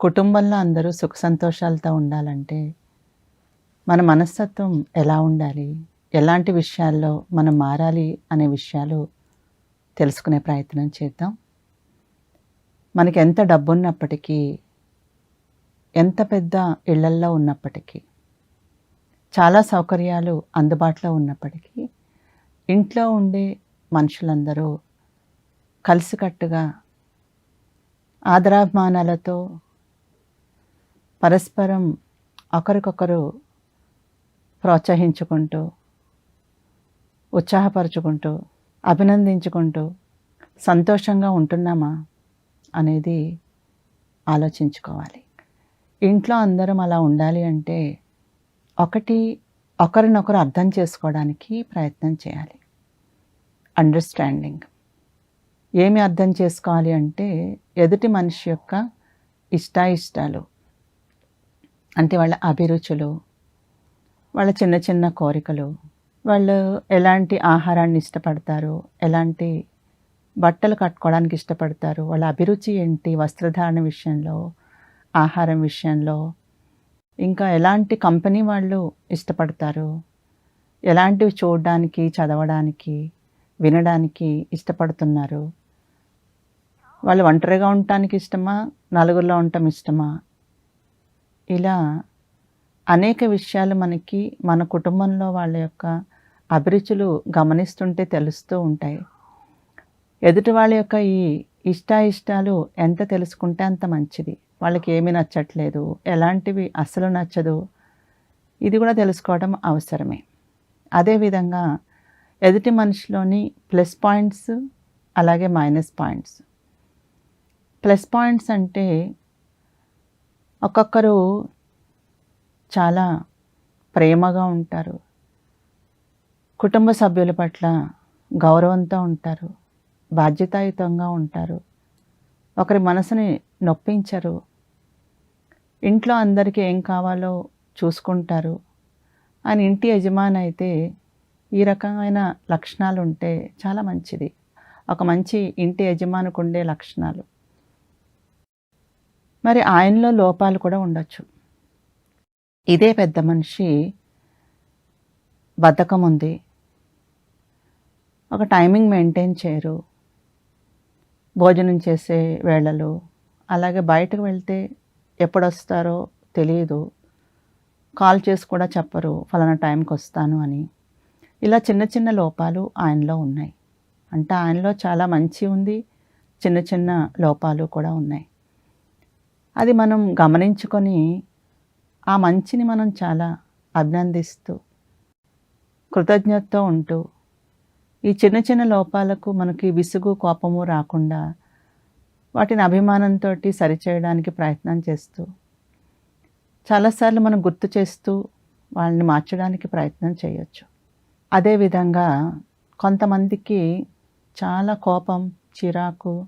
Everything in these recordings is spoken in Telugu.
కుటుంబంలో అందరూ సుఖ సంతోషాలతో ఉండాలంటే మన మనస్తత్వం ఎలా ఉండాలి? ఎలాంటి విషయాల్లో మనం మారాలి అనే విషయాలు తెలుసుకునే ప్రయత్నం చేద్దాం. మనకి ఎంత డబ్బు ఉన్నప్పటికీ ఎంత పెద్ద ఇళ్ళల్లో ఉన్నప్పటికీ చాలా సౌకర్యాలు అందుబాటులో ఉన్నప్పటికీ ఇంట్లో ఉండే మనుషులందరూ కలిసికట్టుగా ఆదరాభిమానాలతో పరస్పరం ఒకరికొకరు ప్రోత్సహించుకుంటూ ఉత్సాహపరుచుకుంటూ అభినందించుకుంటూ సంతోషంగా ఉంటున్నామా అనేది ఆలోచించుకోవాలి. ఇంట్లో అందరం అలా ఉండాలి అంటే ఒకటి ఒకరినొకరు అర్థం చేసుకోవడానికి ప్రయత్నం చేయాలి. అండర్స్టాండింగ్ ఏమి అర్థం చేసుకోవాలి అంటే ఎదుటి మనిషి యొక్క ఇష్టాయిష్టాలు అంటే వాళ్ళ అభిరుచులు వాళ్ళ చిన్న చిన్న కోరికలు వాళ్ళు ఎలాంటి ఆహారాన్ని ఇష్టపడతారు ఎలాంటి బట్టలు కట్టుకోవడానికి ఇష్టపడతారు వాళ్ళ అభిరుచి ఏంటి వస్త్రధారణ విషయంలో ఆహారం విషయంలో ఇంకా ఎలాంటి కంపెనీ వాళ్ళు ఇష్టపడతారు ఎలాంటివి చూడడానికి చదవడానికి వినడానికి ఇష్టపడుతున్నారు? వాళ్ళు ఒంటరిగా ఉండటానికి ఇష్టమా నలుగురిలో ఉండటం ఇష్టమా? ఇలా అనేక విషయాలు మనకి మన కుటుంబంలో వాళ్ళ యొక్క అభిరుచులు గమనిస్తుంటే తెలుస్తూ ఉంటాయి. ఎదుటి వాళ్ళ యొక్క ఈ ఇష్టాయిష్టాలు ఎంత తెలుసుకుంటే అంత మంచిది. వాళ్ళకి ఏమీ నచ్చట్లేదు ఎలాంటివి అస్సలు నచ్చదు. ఇది కూడా తెలుసుకోవడం అవసరమే. అదేవిధంగా ఎదుటి మనిషిలోని ప్లస్ పాయింట్స్ అలాగే మైనస్ పాయింట్స్. ప్లస్ పాయింట్స్ అంటే ఒక్కొక్కరు చాలా ప్రేమగా ఉంటారు. కుటుంబ సభ్యుల పట్ల గౌరవంతో ఉంటారు. బాధ్యతాయుతంగా ఉంటారు. ఒకరి మనసుని నొప్పించరు. ఇంట్లో అందరికీ ఏం కావాలో చూసుకుంటారు. అని ఇంటి యజమాని అయితే ఈ రకమైన లక్షణాలు ఉంటే చాలా మంచిది. ఒక మంచి ఇంటి యజమానికి ఉండే లక్షణాలు. మరి ఆయనలో లోపాలు కూడా ఉండొచ్చు. ఇదే పెద్ద మనిషి బద్ధకం ఉంది ఒక టైమింగ్ మెయింటైన్ చేయరు. భోజనం చేసే వేళలు అలాగే బయటకు వెళ్తే ఎప్పుడొస్తారో తెలియదు కాల్ చేసి కూడా చెప్పరు ఫలానా టైంకి వస్తాను అని. ఇలా చిన్న చిన్న లోపాలు ఆయనలో ఉన్నాయి. అంటే ఆయనలో చాలా మంచి ఉంది చిన్న చిన్న లోపాలు కూడా ఉన్నాయి. అది మనం గమనించుకొని ఆ మంచిని మనం చాలా అభినందిస్తూ కృతజ్ఞతతో ఉంటూ ఈ చిన్న చిన్న లోపాలకు మనకి విసుగు కోపము రాకుండా వాటిని అభిమానంతో సరిచేయడానికి ప్రయత్నం చేస్తూ చాలాసార్లు మనం గుర్తు చేస్తూ వాళ్ళని మార్చడానికి ప్రయత్నం చేయొచ్చు. అదేవిధంగా కొంతమందికి చాలా కోపం చిరాకు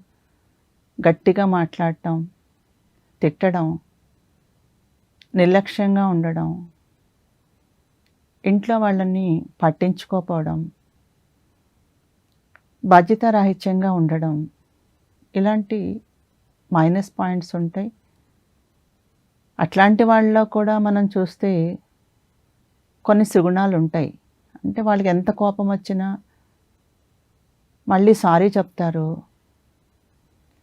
గట్టిగా మాట్లాడటం తిట్టడం నిర్లక్ష్యంగా ఉండడం ఇంట్లో వాళ్ళని పట్టించుకోకపోవడం బాధ్యతారాహిత్యంగా ఉండడం ఇలాంటి మైనస్ పాయింట్స్ ఉంటాయి. అట్లాంటి వాళ్ళలో కూడా మనం చూస్తే కొన్ని సుగుణాలు ఉంటాయి. అంటే వాళ్ళకి ఎంత కోపం వచ్చినా మళ్ళీ సారీ చెప్తారు.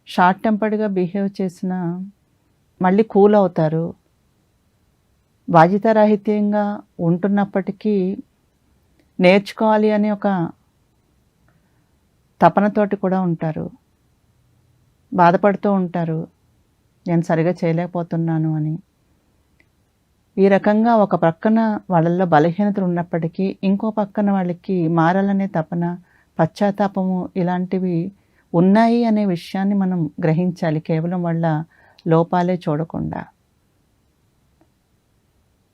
షార్ట్ టెంపర్డ్గా బిహేవ్ చేసినా మళ్ళీ కూల్ అవుతారు బాధ్యతారాహిత్యంగా ఉంటున్నప్పటికీ నేర్చుకోవాలి అనే ఒక తపనతోటి కూడా ఉంటారు. బాధపడుతూ ఉంటారు. నేను సరిగా చేయలేకపోతున్నాను అని. ఈ రకంగా ఒక పక్కన వాళ్ళల్లో బలహీనతలు ఉన్నప్పటికీ ఇంకో పక్కన వాళ్ళకి మారాలనే తపన పశ్చాత్తాపము ఇలాంటివి ఉన్నాయి అనే విషయాన్ని మనం గ్రహించాలి. కేవలం వాళ్ళ లోపాలే చూడకుండా.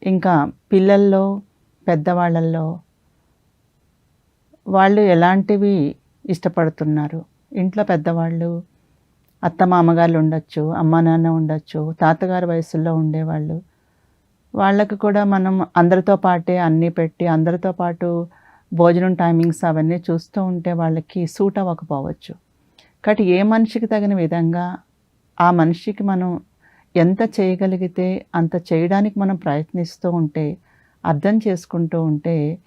ఇంకా పిల్లల్లో పెద్దవాళ్ళల్లో వాళ్ళు ఎలాంటివి ఇష్టపడుతున్నారు? ఇంట్లో పెద్దవాళ్ళు అత్త మామగారు ఉండొచ్చు అమ్మా నాన్న ఉండొచ్చు తాతగారి వయసుల్లో ఉండేవాళ్ళు. వాళ్ళకు కూడా మనం అందరితో పాటే అన్నీ పెట్టి అందరితో పాటు భోజనం టైమింగ్స్ అవన్నీ చూస్తూ ఉంటే వాళ్ళకి సూట్ అవ్వకపోవచ్చు. కాబట్టి ఏ మనిషికి తగిన విధంగా ఆ మనిషికి మనం ఎంత చేయగలిగితే అంత చేయడానికి మనం ప్రయత్నిస్తూ ఉంటే అర్థం చేసుకుంటూ ఉంటే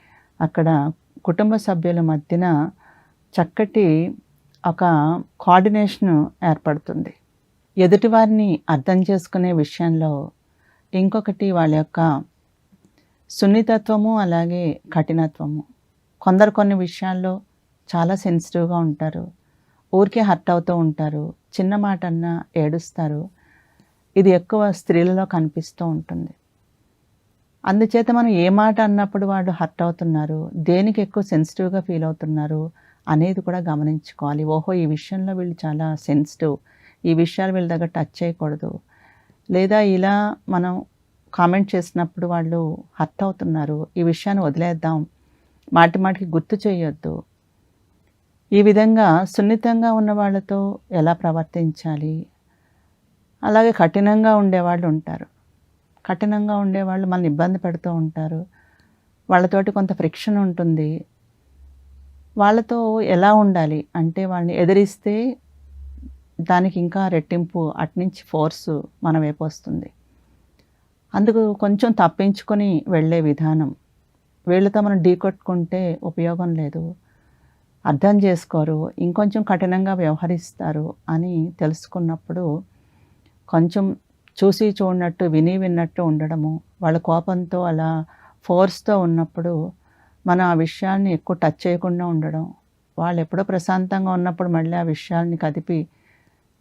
అక్కడ కుటుంబ సభ్యుల మధ్యన చక్కటి ఒక కోఆర్డినేషన్ ఏర్పడుతుంది. ఎదుటివారిని అర్థం చేసుకునే విషయంలో ఇంకొకటి వాళ్ళ యొక్క సున్నితత్వము అలాగే కఠినత్వము. కొందరు కొన్ని విషయాల్లో చాలా సెన్సిటివ్గా ఉంటారు. ఊరికే హర్ట్ అవుతూ ఉంటారు. చిన్న మాట అన్నా ఏడుస్తారు. ఇది ఎక్కువ స్త్రీలలో కనిపిస్తూ ఉంటుంది. అందుచేత మనం ఏ మాట అన్నప్పుడు వాళ్ళు హర్ట్ అవుతున్నారు దేనికి ఎక్కువ సెన్సిటివ్గా ఫీల్ అవుతున్నారు అనేది కూడా గమనించుకోవాలి. ఓహో ఈ విషయంలో వీళ్ళు చాలా సెన్సిటివ్. ఈ విషయాలు వీళ్ళ దగ్గర టచ్ చేయకూడదు. లేదా ఇలా మనం కామెంట్ చేసినప్పుడు వాళ్ళు హర్ట్ అవుతున్నారు. ఈ విషయాన్ని వదిలేద్దాం. మాటి మాటికి గుర్తు చేయొద్దు. ఈ విధంగా సున్నితంగా ఉన్న వాళ్ళతో ఎలా ప్రవర్తించాలి? అలాగే కఠినంగా ఉండేవాళ్ళు ఉంటారు. కఠినంగా ఉండేవాళ్ళు మనల్ని ఇబ్బంది పెడుతూ ఉంటారు. వాళ్ళతోటి కొంత ఫ్రిక్షన్ ఉంటుంది. వాళ్ళతో ఎలా ఉండాలి? అంటే వాళ్ళని ఎదిరిస్తే దానికి ఇంకా రెట్టింపు అట్నుంచి ఫోర్సు మన వైపు వస్తుంది. అందుకు కొంచెం తప్పించుకొని వెళ్ళే విధానం. వీళ్ళతో మనం ఢీకొట్టుకుంటే ఉపయోగం లేదు. అర్థం చేసుకోరు ఇంకొంచెం కఠినంగా వ్యవహరిస్తారు అని తెలుసుకున్నప్పుడు కొంచెం చూసి చూడనట్టు విని విన్నట్టు ఉండడము వాళ్ళ కోపంతో అలా ఫోర్స్తో ఉన్నప్పుడు మనం ఆ విషయాన్ని ఎక్కువ టచ్ చేయకుండా ఉండడం వాళ్ళు ఎప్పుడో ప్రశాంతంగా ఉన్నప్పుడు మళ్ళీ ఆ విషయాల్ని కదిపి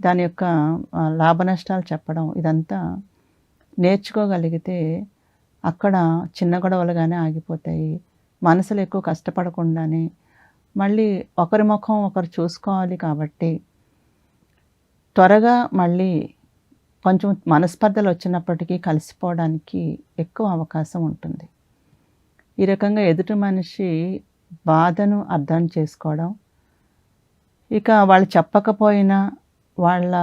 దాని యొక్క లాభ నష్టాలు చెప్పడం ఇదంతా నేర్చుకోగలిగితే అక్కడ చిన్న గొడవలుగానే ఆగిపోతాయి. మనసులు ఎక్కువ కష్టపడకుండానే మళ్ళీ ఒకరి ముఖం ఒకరు చూసుకోవాలి కాబట్టి త్వరగా మళ్ళీ కొంచెం మనస్పర్ధలు వచ్చినప్పటికీ కలిసిపోవడానికి ఎక్కువ అవకాశం ఉంటుంది. ఈ రకంగా ఎదుటి మనిషి బాధను అర్థం చేసుకోవడం ఇక వాళ్ళు చెప్పకపోయినా వాళ్ళ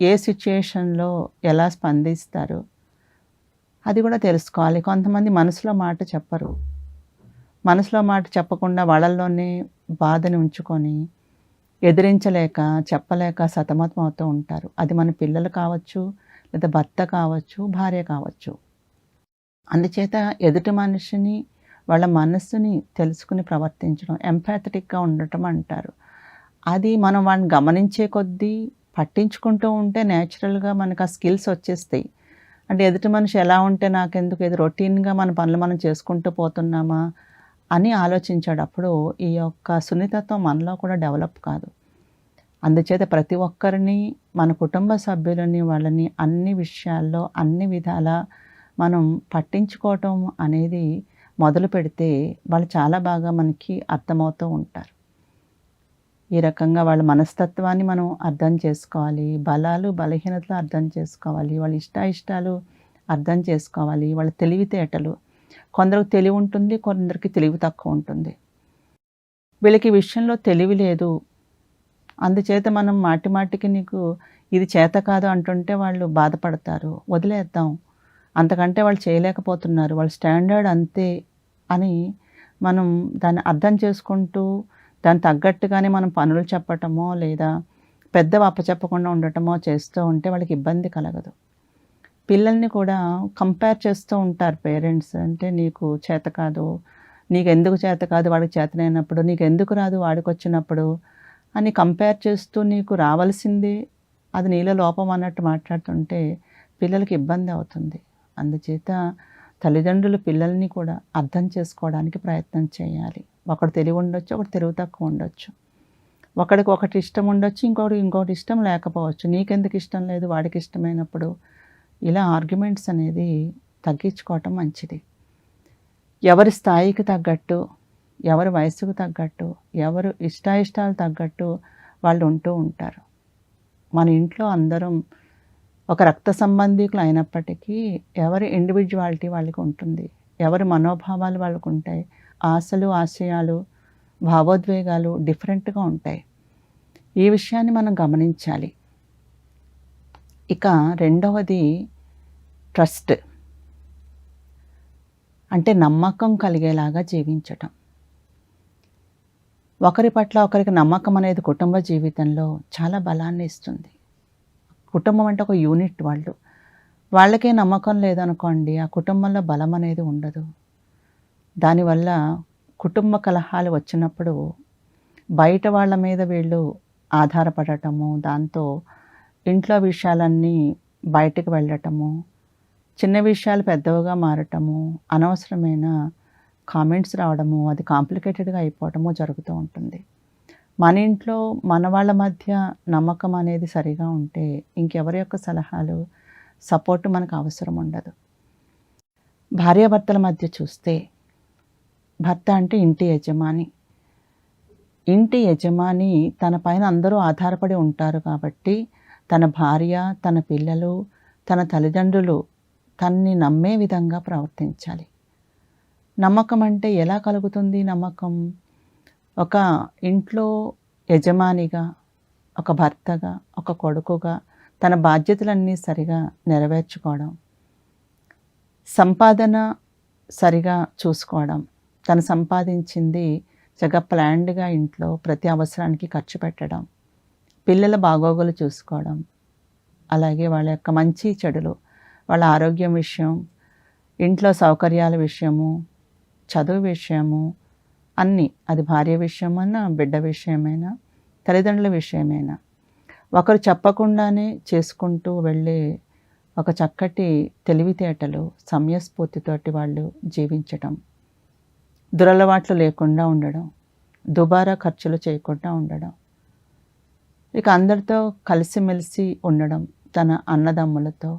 ఏ సిచ్యుయేషన్లో ఎలా స్పందిస్తారు అది కూడా తెలుసుకోవాలి. కొంతమంది మనసులో మాట చెప్పరు. మనసులో మాట చెప్పకుండా వాళ్ళల్లోనే బాధని ఉంచుకొని ఎదిరించలేక చెప్పలేక సతమతం అవుతూ ఉంటారు. అది మన పిల్లలు కావచ్చు లేదా భర్త కావచ్చు భార్య కావచ్చు. అందుచేత ఎదుటి మనిషిని వాళ్ళ మనస్సుని తెలుసుకుని ప్రవర్తించడం ఎంపాథటిక్గా ఉండటం అంటారు. అది మనం వాడిని గమనించే కొద్దీ పట్టించుకుంటూ ఉంటే న్యాచురల్గా మనకు ఆ స్కిల్స్ వచ్చేస్తాయి. అంటే ఎదుటి మనిషి ఎలా ఉంటే నాకెందుకు? ఏదో రొటీన్గా మన పనులు మనం చేసుకుంటూ పోతున్నామా? అని ఆలోచించేటప్పుడు ఈ యొక్క సున్నితత్వం మనలో కూడా డెవలప్ కాదు. అందుచేత ప్రతి ఒక్కరిని మన కుటుంబ సభ్యులని వాళ్ళని అన్ని విషయాల్లో అన్ని విధాల మనం పట్టించుకోవటం అనేది మొదలు పెడితే వాళ్ళు చాలా బాగా మనకి అర్థమవుతూ ఉంటారు. ఈ రకంగా వాళ్ళ మనస్తత్వాన్ని మనం అర్థం చేసుకోవాలి బలాలు బలహీనతలు అర్థం చేసుకోవాలి వాళ్ళ ఇష్టాయిష్టాలు అర్థం చేసుకోవాలి వాళ్ళ తెలివితేటలు కొందరికి తెలివి ఉంటుంది కొందరికి తెలివి తక్కువ ఉంటుంది. వీళ్ళకి విషయంలో తెలివి లేదు. అందుచేత మనం మాటి మాటికి నీకు ఇది చేత కాదు అంటుంటే వాళ్ళు బాధపడతారు. వదిలేద్దాం. అంతకంటే వాళ్ళు చేయలేకపోతున్నారు. వాళ్ళ స్టాండర్డ్ అంతే అని మనం దాన్ని అర్థం చేసుకుంటూ దాని తగ్గట్టుగానే మనం పనులు చెప్పటమో లేదా పెద్ద అప్పచెప్పకుండా ఉండటమో చేస్తూ ఉంటే వాళ్ళకి ఇబ్బంది కలగదు. పిల్లల్ని కూడా కంపేర్ చేస్తూ ఉంటారు పేరెంట్స్ అంటే నీకు చేత కాదు నీకు ఎందుకు చేత కాదు వాడికి చేతనైనప్పుడు నీకు ఎందుకు రాదు వాడికి వచ్చినప్పుడు అని కంపేర్ చేస్తూ నీకు రావాల్సింది. అది నీలో లోపం అన్నట్టు మాట్లాడుతుంటే పిల్లలకి ఇబ్బంది అవుతుంది. అందుచేత తల్లిదండ్రులు పిల్లల్ని కూడా అర్థం చేసుకోవడానికి ప్రయత్నం చేయాలి. ఒకడు తెలివి ఉండొచ్చు ఒకటి తెలివి తక్కువ ఉండొచ్చు. ఒకడికి ఒకటి ఇష్టం ఉండొచ్చు ఇంకొకటి ఇంకొకటి ఇష్టం లేకపోవచ్చు. నీకెందుకు ఇష్టం లేదు వాడికి ఇష్టమైనప్పుడు ఇలా ఆర్గ్యుమెంట్స్ అనేది తగ్గించుకోవటం మంచిది. ఎవరి స్థాయికి తగ్గట్టు ఎవరి వయసుకు తగ్గట్టు ఎవరు ఇష్టాయిష్టాలు తగ్గట్టు వాళ్ళు ఉంటూ ఉంటారు. మన ఇంట్లో అందరం ఒక రక్త సంబంధికులు అయినప్పటికీ ఎవరి ఇండివిజువాలిటీ వాళ్ళకి ఉంటుంది ఎవరి మనోభావాలు వాళ్ళకు ఉంటాయి ఆశలు ఆశయాలు భావోద్వేగాలు డిఫరెంట్గా ఉంటాయి. ఈ విషయాన్ని మనం గమనించాలి. ఇక రెండవది ట్రస్ట్. అంటే నమ్మకం కలిగేలాగా జీవించటం. ఒకరి పట్ల ఒకరికి నమ్మకం అనేది కుటుంబ జీవితంలో చాలా బలాన్ని ఇస్తుంది. కుటుంబం అంటే ఒక యూనిట్ వాళ్ళు. వాళ్ళకే నమ్మకం లేదనుకోండి ఆ కుటుంబంలో బలం అనేది ఉండదు. దానివల్ల కుటుంబ కలహాలు వచ్చినప్పుడు బయట వాళ్ళ మీద వీళ్ళు ఆధారపడటము దాంతో ఇంట్లో విషయాలన్నీ బయటకు వెళ్ళటము చిన్న విషయాలు పెద్దవిగా మారటము అనవసరమైన కామెంట్స్ రావడము అది కాంప్లికేటెడ్గా అయిపోవటము జరుగుతూ ఉంటుంది. మన ఇంట్లో మన వాళ్ళ మధ్య నమ్మకం అనేది సరిగా ఉంటే ఇంకెవరి యొక్క సలహాలు సపోర్ట్ మనకు అవసరం ఉండదు. భార్యాభర్తల మధ్య చూస్తే భర్త అంటే ఇంటి యజమాని. ఇంటి యజమాని తన పైన అందరూ ఆధారపడి ఉంటారు కాబట్టి తన భార్య తన పిల్లలు తన తల్లిదండ్రులు తన్ని నమ్మే విధంగా ప్రవర్తించాలి. నమ్మకం అంటే ఎలా కలుగుతుంది నమ్మకం? ఒక ఇంట్లో యజమానిగా ఒక భర్తగా ఒక కొడుకుగా తన బాధ్యతలన్నీ సరిగా నెరవేర్చుకోవడం సంపాదన సరిగా చూసుకోవడం తను సంపాదించింది చక్కగా ప్లాన్డ్గా ఇంట్లో ప్రతి అవసరానికి ఖర్చు పెట్టడం పిల్లల బాగోగులు చూసుకోవడం అలాగే వాళ్ళ యొక్క మంచి చెడులు వాళ్ళ ఆరోగ్యం విషయం ఇంట్లో సౌకర్యాల విషయము చదువు విషయము అన్నీ అది భార్య విషయమైనా బిడ్డ విషయమైనా తల్లిదండ్రుల విషయమైనా. ఒకరు చెప్పకుండానే చేసుకుంటూ వెళ్ళే ఒక చక్కటి తెలివితేటలు సమయస్ఫూర్తితోటి వాళ్ళు జీవించటం దురలవాట్లు లేకుండా ఉండడం దుబారా ఖర్చులు చేయకుండా ఉండడం ఇక అందరితో కలిసిమెలిసి ఉండడం తన అన్నదమ్ములతో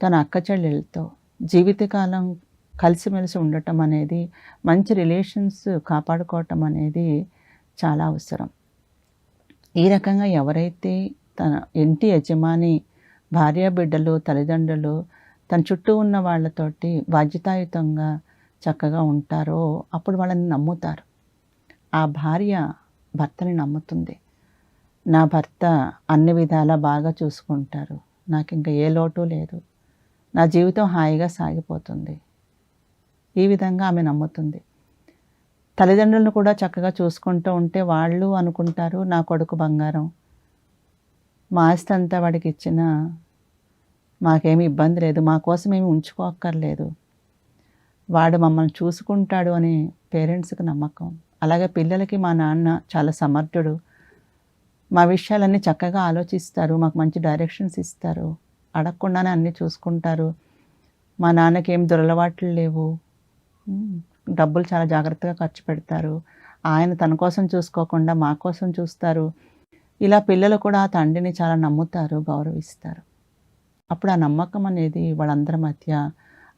తన అక్క చెల్లెళ్ళతో జీవితకాలం కలిసిమెలిసి ఉండటం అనేది మంచి రిలేషన్స్ కాపాడుకోవటం అనేది చాలా అవసరం. ఈ రకంగా ఎవరైతే తన ఇంటి యజమాని భార్య బిడ్డలు తల్లిదండ్రులు తన చుట్టూ ఉన్న వాళ్ళతోటి బాధ్యతాయుతంగా చక్కగా ఉంటారో అప్పుడు వాళ్ళని నమ్ముతారు. ఆ భార్య భర్తని నమ్ముతుంది. నా భర్త అన్ని విధాలా బాగా చూసుకుంటారు. నాకు ఇంకా ఏ లోటు లేదు. నా జీవితం హాయిగా సాగిపోతుంది. ఈ విధంగా ఆమె నమ్ముతుంది. తల్లిదండ్రులను కూడా చక్కగా చూసుకుంటూ ఉంటే వాళ్ళు అనుకుంటారు నా కొడుకు బంగారం. మా ఆస్తి అంతా వాడికి ఇచ్చిన మాకేమి ఇబ్బంది లేదు. మా కోసం ఏమి ఉంచుకోక్కర్లేదు. వాడు మమ్మల్ని చూసుకుంటాడు అని పేరెంట్స్కి నమ్మకం. అలాగే పిల్లలకి మా నాన్న చాలా సమర్థుడు. మా విషయాలన్నీ చక్కగా ఆలోచిస్తారు మాకు మంచి డైరెక్షన్స్ ఇస్తారు. అడగకుండానే అన్నీ చూసుకుంటారు. మా నాన్నకి ఏం దురలవాట్లు లేవు. డబ్బులు చాలా జాగ్రత్తగా ఖర్చు పెడతారు. ఆయన తన కోసం చూసుకోకుండా మా కోసం చూస్తారు. ఇలా పిల్లలు కూడా ఆ తండ్రిని చాలా నమ్ముతారు గౌరవిస్తారు. అప్పుడు ఆ నమ్మకం అనేది వాళ్ళందరి మధ్య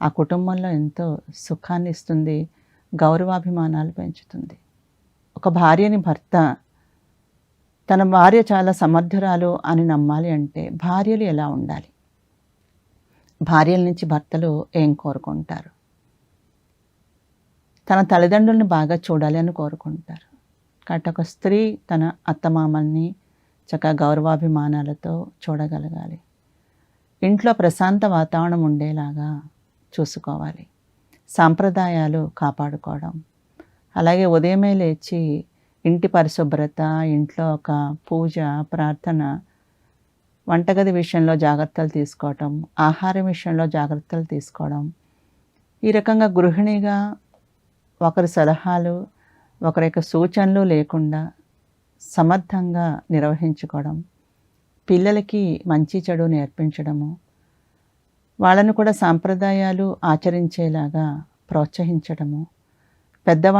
ఆ కుటుంబంలో ఎంతో సుఖాన్ని ఇస్తుంది గౌరవాభిమానాలు పెంచుతుంది. ఒక భార్యని భర్త తన భార్య చాలా సమర్థురాలు అని నమ్మాలి అంటే భార్యలు ఎలా ఉండాలి? భార్యల నుంచి భర్తలు ఏం కోరుకుంటారు? తన తల్లిదండ్రుల్ని బాగా చూడాలి అని కోరుకుంటారు. కాబట్టి ఒక స్త్రీ తన అత్తమామల్ని చక్కగా గౌరవాభిమానాలతో చూడగలగాలి. ఇంట్లో ప్రశాంత వాతావరణం ఉండేలాగా చూసుకోవాలి. సాంప్రదాయాలు కాపాడుకోవడం. అలాగే ఉదయమే లేచి ఇంటి పరిశుభ్రత ఇంట్లో ఒక పూజ ప్రార్థన వంటగది విషయంలో జాగ్రత్తలు తీసుకోవటం ఆహారం విషయంలో జాగ్రత్తలు తీసుకోవడం. ఈ రకంగా గృహిణిగా ఒకరి సలహాలు ఒకరి యొక్క సూచనలు లేకుండా సమర్థంగా నిర్వహించుకోవడం పిల్లలకి మంచి చెడు నేర్పించడము వాళ్ళను కూడా సాంప్రదాయాలు ఆచరించేలాగా ప్రోత్సహించడము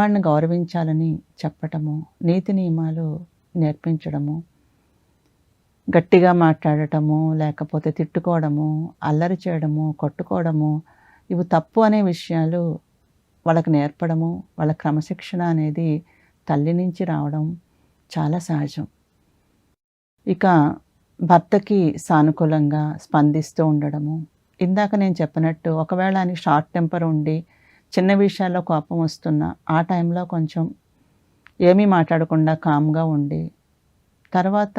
పెద్దవాడిని గౌరవించాలని చెప్పటము నీతి నియమాలు నేర్పించడము గట్టిగా మాట్లాడటము లేకపోతే తిట్టుకోవడము అల్లరి చేయడము కొట్టుకోవడము ఇవి తప్పు అనే విషయాలు వాళ్ళకి నేర్పడము వాళ్ళ క్రమశిక్షణ అనేది తల్లి నుంచి రావడం చాలా సహజం. ఇక భర్తకి సానుకూలంగా స్పందిస్తూ ఉండడము. ఇందాక నేను చెప్పినట్టు ఒకవేళ అని షార్ట్ టెంపర్ ఉండి చిన్న విషయాల్లో కోపం వస్తున్నా ఆ టైంలో కొంచెం ఏమీ మాట్లాడకుండా కామ్గా ఉండి తర్వాత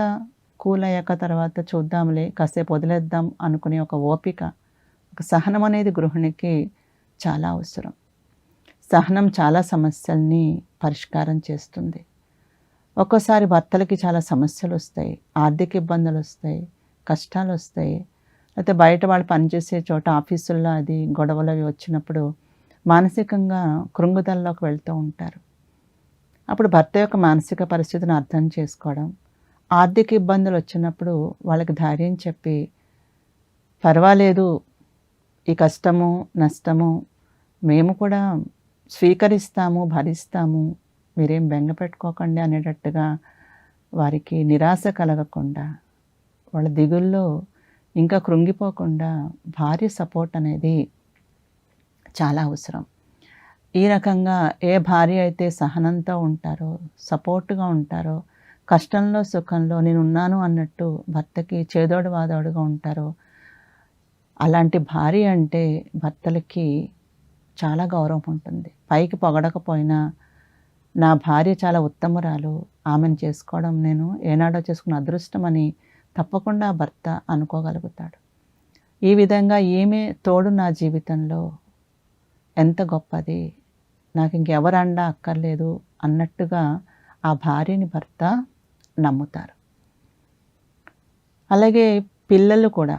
కూల్ అయ్యాక తర్వాత చూద్దాంలే కాసేపు వదిలేద్దాం అనుకునే ఒక ఓపిక ఒక సహనం అనేది గృహిణికి చాలా అవసరం. సహనం చాలా సమస్యల్ని పరిష్కారం చేస్తుంది. ఒక్కోసారి భర్తలకి చాలా సమస్యలు వస్తాయి ఆర్థిక ఇబ్బందులు వస్తాయి కష్టాలు వస్తాయి. అయితే బయట వాళ్ళు పనిచేసే చోట ఆఫీసుల్లో అది గొడవలు అవి వచ్చినప్పుడు మానసికంగా కృంగుదలలోకి వెళ్తూ ఉంటారు. అప్పుడు భర్త యొక్క మానసిక పరిస్థితిని అర్థం చేసుకోవడం ఆర్థిక ఇబ్బందులు వచ్చినప్పుడు వాళ్ళకి ధైర్యం చెప్పి పర్వాలేదు ఈ కష్టము నష్టము మేము కూడా స్వీకరిస్తాము భరిస్తాము మీరేం బెంగ పెట్టుకోకండి అనేటట్టుగా వారికి నిరాశ కలగకుండా వాళ్ళ దిగుల్లో ఇంకా కృంగిపోకుండా భార్య సపోర్ట్ అనేది చాలా అవసరం. ఈ రకంగా ఏ భార్య అయితే సహనంతో ఉంటారో సపోర్ట్గా ఉంటారో కష్టంలో సుఖంలో నేను ఉన్నాను అన్నట్టు భర్తకి చేదోడు వాదోడుగా ఉంటారో అలాంటి భార్య అంటే భర్తలకి చాలా గౌరవం ఉంటుంది. పైకి పొగడకపోయినా నా భార్య చాలా ఉత్తమురాలు ఆమెను చేసుకోవడం నేను ఏనాడో చేసుకున్న అదృష్టం అని తప్పకుండా భర్త అనుకోగలుగుతాడు. ఈ విధంగా ఈమె తోడు నా జీవితంలో ఎంత గొప్పది. నాకు ఇంకెవరు అండ అక్కర్లేదు అన్నట్టుగా ఆ భార్యని భర్త నమ్ముతారు. అలాగే పిల్లలు కూడా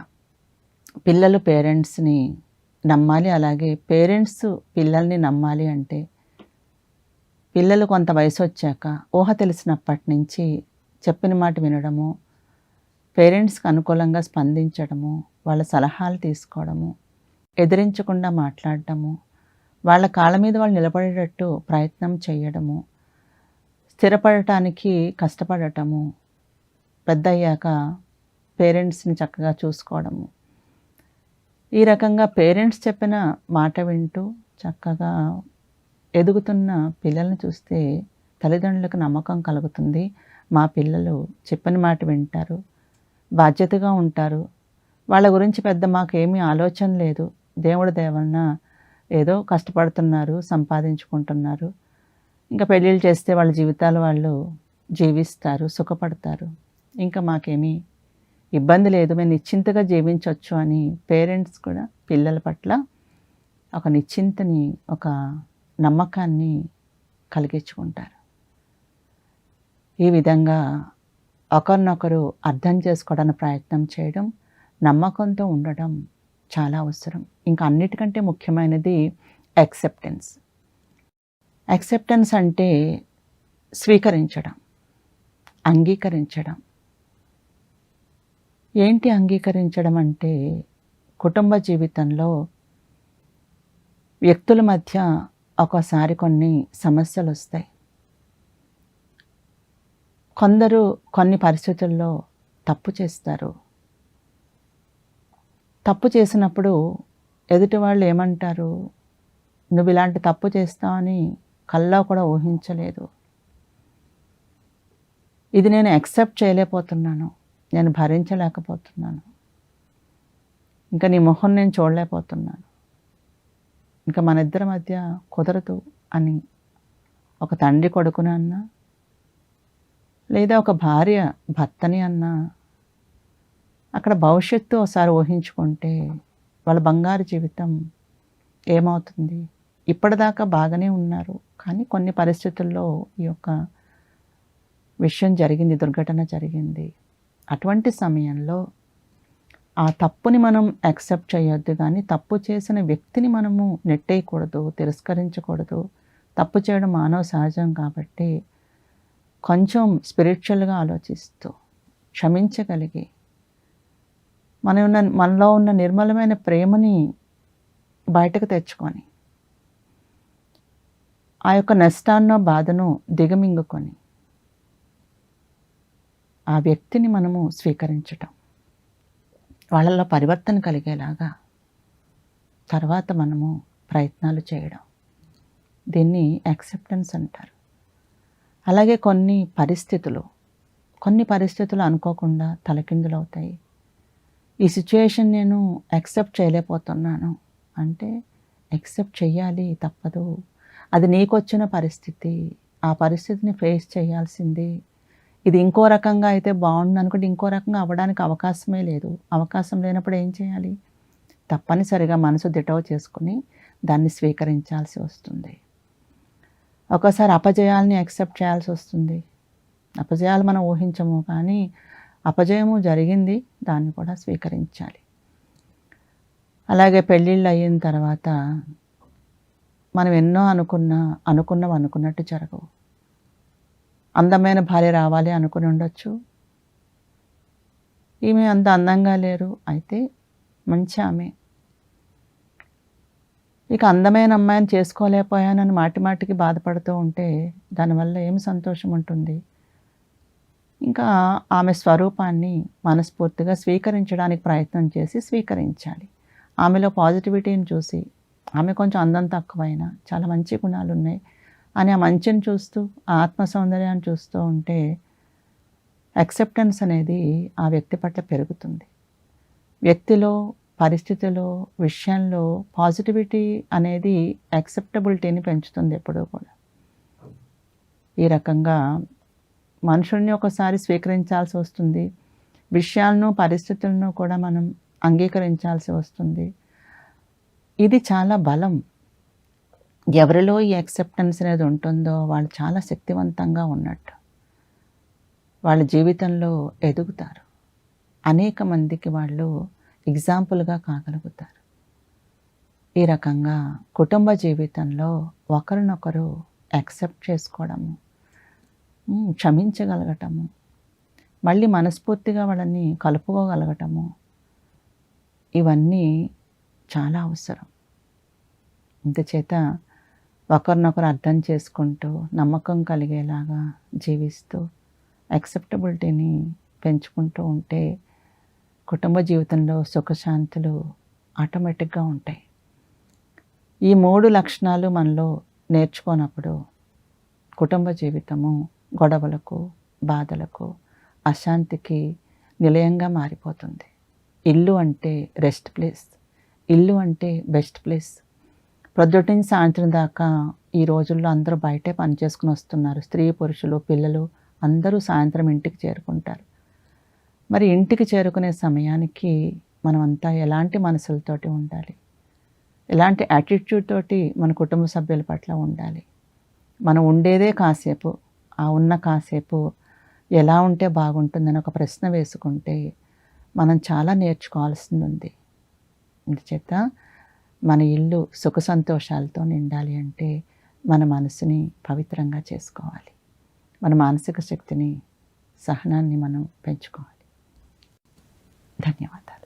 పిల్లలు పేరెంట్స్ని నమ్మాలి అలాగే పేరెంట్స్ పిల్లల్ని నమ్మాలి అంటే పిల్లలు కొంత వయసు వచ్చాక ఊహ తెలిసినప్పటి నుంచి చెప్పిన మాట వినడము పేరెంట్స్కి అనుకూలంగా స్పందించడము వాళ్ళ సలహాలు తీసుకోవడము ఎదిరించకుండా మాట్లాడటము వాళ్ళ కాళ్ళ మీద వాళ్ళు నిలబడేటట్టు ప్రయత్నం చేయడము స్థిరపడటానికి కష్టపడటము పెద్ద అయ్యాక పేరెంట్స్ని చక్కగా చూసుకోవడము. ఈ రకంగా పేరెంట్స్ చెప్పిన మాట వింటూ చక్కగా ఎదుగుతున్న పిల్లల్ని చూస్తే తల్లిదండ్రులకు నమ్మకం కలుగుతుంది. మా పిల్లలు చెప్పిన మాట వింటారు బాధ్యతగా ఉంటారు. వాళ్ళ గురించి పెద్ద మాకేమీ ఆలోచన లేదు. దేవుడు దేవలన ఏదో కష్టపడుతున్నారు సంపాదించుకుంటున్నారు. ఇంకా పెళ్ళిళ్ళు చేస్తే వాళ్ళ జీవితాలు వాళ్ళు జీవిస్తారు సుఖపడతారు. ఇంకా మాకేమీ ఇబ్బంది లేదు. మేము నిశ్చింతగా జీవించవచ్చు అని పేరెంట్స్ కూడా పిల్లల పట్ల ఒక నిశ్చింతని ఒక నమ్మకాన్ని కలిగించుకుంటారు. ఈ విధంగా ఒకరినొకరు అర్థం చేసుకోవడానికి ప్రయత్నం చేయడం నమ్మకంతో ఉండడం చాలా అవసరం. ఇంకా అన్నిటికంటే ముఖ్యమైనది యాక్సెప్టెన్స్ యాక్సెప్టెన్స్ అంటే స్వీకరించడం అంగీకరించడం. ఏంటి అంగీకరించడం అంటే కుటుంబ జీవితంలో వ్యక్తుల మధ్య ఒకసారి కొన్ని సమస్యలు వస్తాయి. కొందరు కొన్ని పరిస్థితుల్లో తప్పు చేస్తారు. తప్పు చేసినప్పుడు ఎదుటి వాళ్ళు ఏమంటారు? నువ్వు ఇలాంటి తప్పు చేస్తావని కల్లా కూడా ఊహించలేదు. ఇది నేను యాక్సెప్ట్ చేయలేకపోతున్నాను. నేను భరించలేకపోతున్నాను. ఇంకా నీ మొహం నేను చూడలేకపోతున్నాను. ఇంకా మన ఇద్దరి మధ్య కుదరదు అని ఒక తండ్రి కొడుకుని అన్నా లేదా ఒక భార్య భర్తని అన్నా అక్కడ భవిష్యత్తు ఒకసారి ఊహించుకుంటే వాళ్ళ బంగారు జీవితం ఏమవుతుంది? ఇప్పటిదాకా బాగానే ఉన్నారు. కానీ కొన్ని పరిస్థితుల్లో ఈ యొక్క విషయం జరిగింది దుర్ఘటన జరిగింది. అటువంటి సమయంలో ఆ తప్పుని మనం యాక్సెప్ట్ చేయొద్దు. కానీ తప్పు చేసిన వ్యక్తిని మనము నెట్టేయకూడదు తిరస్కరించకూడదు. తప్పు చేయడం మానవ సహజం కాబట్టి కొంచెం స్పిరిచువల్గా ఆలోచిస్తూ క్షమించగలిగి మన ఉన్న మనలో ఉన్న నిర్మలమైన ప్రేమని బయటకు తెచ్చుకొని ఆ యొక్క నష్టాన్నో బాధను దిగమింగుకొని ఆ వ్యక్తిని మనము స్వీకరించటం వాళ్ళలో పరివర్తన కలిగేలాగా తర్వాత మనము ప్రయత్నాలు చేయడం. దీన్ని యాక్సెప్టెన్స్ అంటారు. అలాగే కొన్ని పరిస్థితులు కొన్ని పరిస్థితులు అనుకోకుండా తలకిందులవుతాయి. ఈ సిచ్యుయేషన్ నేను యాక్సెప్ట్ చేయలేకపోతున్నాను. అంటే యాక్సెప్ట్ చేయాలి తప్పదు. అది నీకొచ్చిన పరిస్థితి. ఆ పరిస్థితిని ఫేస్ చేయాల్సింది. ఇది ఇంకో రకంగా అయితే బాగుండు అనుకుంటే ఇంకో రకంగా అవ్వడానికి అవకాశమే లేదు. అవకాశం లేనప్పుడు ఏం చేయాలి? తప్పనిసరిగా మనసు దిటవ చేసుకుని దాన్ని స్వీకరించాల్సి వస్తుంది. ఒకసారి అపజయాల్ని యాక్సెప్ట్ చేయాల్సి వస్తుంది. అపజయాలు మనం ఊహించము కానీ అపజయము జరిగింది దాన్ని కూడా స్వీకరించాలి. అలాగే పెళ్ళిళ్ళు అయిన తర్వాత మనం ఎన్నో అనుకున్న అనుకున్నవి అనుకున్నట్టు జరగవు. అందమైన భార్య రావాలి అనుకుని ఉండొచ్చు. ఈమె అంత అందంగా లేరు అయితే మంచి ఆమె. ఇక అందమైన అమ్మాయిని చేసుకోలేకపోయానని మాటి మాటికి బాధపడుతూ ఉంటే దానివల్ల ఏం సంతోషం ఉంటుంది? ఇంకా ఆమె స్వరూపాన్ని మనస్ఫూర్తిగా స్వీకరించడానికి ప్రయత్నం చేసి స్వీకరించాలి. ఆమెలో పాజిటివిటీని చూసి ఆమె కొంచెం అందం తక్కువైనా చాలా మంచి గుణాలు ఉన్నాయి అని ఆ మంచిని చూస్తూ ఆ ఆత్మ సౌందర్యాన్ని చూస్తూ ఉంటే యాక్సెప్టెన్స్ అనేది ఆ వ్యక్తి పట్ల పెరుగుతుంది. వ్యక్తిలో పరిస్థితిలో విషయంలో పాజిటివిటీ అనేది యాక్సెప్టబిలిటీని పెంచుతుంది ఎప్పుడూ కూడా. ఈ రకంగా మనుషుల్ని ఒకసారి స్వీకరించాల్సి వస్తుంది. విషయాలను పరిస్థితులను కూడా మనం అంగీకరించాల్సి వస్తుంది. ఇది చాలా బలం. ఎవరిలో ఈ యాక్సెప్టెన్స్ అనేది ఉంటుందో వాళ్ళు చాలా శక్తివంతంగా ఉన్నట్టు వాళ్ళ జీవితంలో ఎదుగుతారు. అనేక మందికి వాళ్ళు ఎగ్జాంపుల్గా కాగలుగుతారు. ఈ రకంగా కుటుంబ జీవితంలో ఒకరినొకరు యాక్సెప్ట్ చేసుకోవడము క్షమించగలగటము. మళ్ళీ మనస్ఫూర్తిగా వాళ్ళని కలుపుకోగలగటము. ఇవన్నీ చాలా అవసరం. ఇంతచేత ఒకరినొకరు అర్థం చేసుకుంటూ నమ్మకం కలిగేలాగా జీవిస్తూ యాక్సెప్టబిలిటీని పెంచుకుంటూ ఉంటే కుటుంబ జీవితంలో సుఖశాంతులు ఆటోమేటిక్గా ఉంటాయి. ఈ మూడు లక్షణాలు మనలో నేర్చుకోనప్పుడు కుటుంబ జీవితము గొడవలకు బాధలకు అశాంతికి నిలయంగా మారిపోతుంది. ఇల్లు అంటే రెస్ట్ ప్లేస్. ఇల్లు అంటే బెస్ట్ ప్లేస్. ప్రొద్దుటి నుంచి సాయంత్రం దాకా ఈ రోజుల్లో అందరూ బయటే పని చేసుకుని వస్తున్నారు. స్త్రీ పురుషులు పిల్లలు అందరూ సాయంత్రం ఇంటికి చేరుకుంటారు. మరి ఇంటికి చేరుకునే సమయానికి మనమంతా ఎలాంటి మనసులతోటి ఉండాలి? ఎలాంటి యాటిట్యూడ్ తోటి మన కుటుంబ సభ్యుల పట్ల ఉండాలి? మనం ఉండేదే కాసేపు ఆ ఉన్న కాసేపు ఎలా ఉంటే బాగుంటుందని ఒక ప్రశ్న వేసుకుంటే మనం చాలా నేర్చుకోవాల్సింది ఉంది అందుచేత మన ఇల్లు సుఖ సంతోషాలతో నిండాలి అంటే మన మనసుని పవిత్రంగా చేసుకోవాలి. మన మానసిక శక్తిని సహనాన్ని మనం పెంచుకోవాలి. ధన్యవాదాలు.